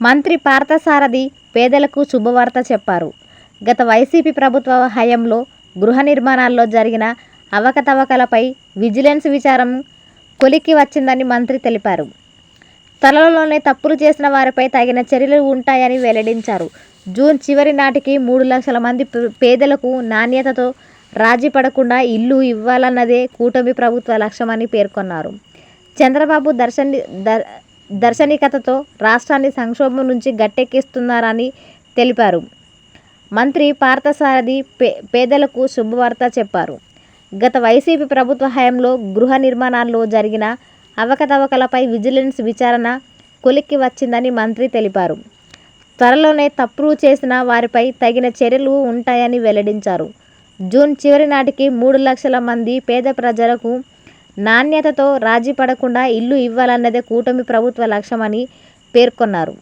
మంత్రి పార్థసారథి పేదలకు శుభవార్త చెప్పారు. గత వైసీపీ ప్రభుత్వ హయాంలో గృహ నిర్మాణాల్లో జరిగిన అవకతవకలపై విజిలెన్స్ విచారం కొలిక్కి వచ్చిందని మంత్రి తెలిపారు. త్వరలోనే తప్పులు చేసిన వారిపై తగిన చర్యలు ఉంటాయని వెల్లడించారు. జూన్ చివరి నాటికి మూడు లక్షల మంది పేదలకు నాణ్యతతో రాజీ పడకుండా ఇల్లు ఇవ్వాలన్నదే కూటమి ప్రభుత్వ లక్ష్యమని పేర్కొన్నారు. చంద్రబాబు దర్శని దర్ దర్శనికతతో రాష్ట్రాన్ని సంక్షోభం నుంచి గట్టెక్కిస్తున్నారని తెలిపారు. మంత్రి పార్థసారథి పే పేదలకు శుభవార్త చెప్పారు. గత వైసీపీ ప్రభుత్వ హయాంలో గృహ నిర్మాణాల్లో జరిగిన అవకతవకలపై విజిలెన్స్ విచారణ కొలిక్కి వచ్చిందని మంత్రి తెలిపారు. త్వరలోనే తప్పులు చేసిన వారిపై తగిన చర్యలు ఉంటాయని వెల్లడించారు. జూన్ చివరి నాటికి మూడు లక్షల మంది పేద ప్రజలకు నాణ్యతతో రాజీ పడకుండా ఇల్లు ఇవ్వాలన్నదే కూటమి ప్రభుత్వ లక్ష్యమని పేర్కొన్నారు.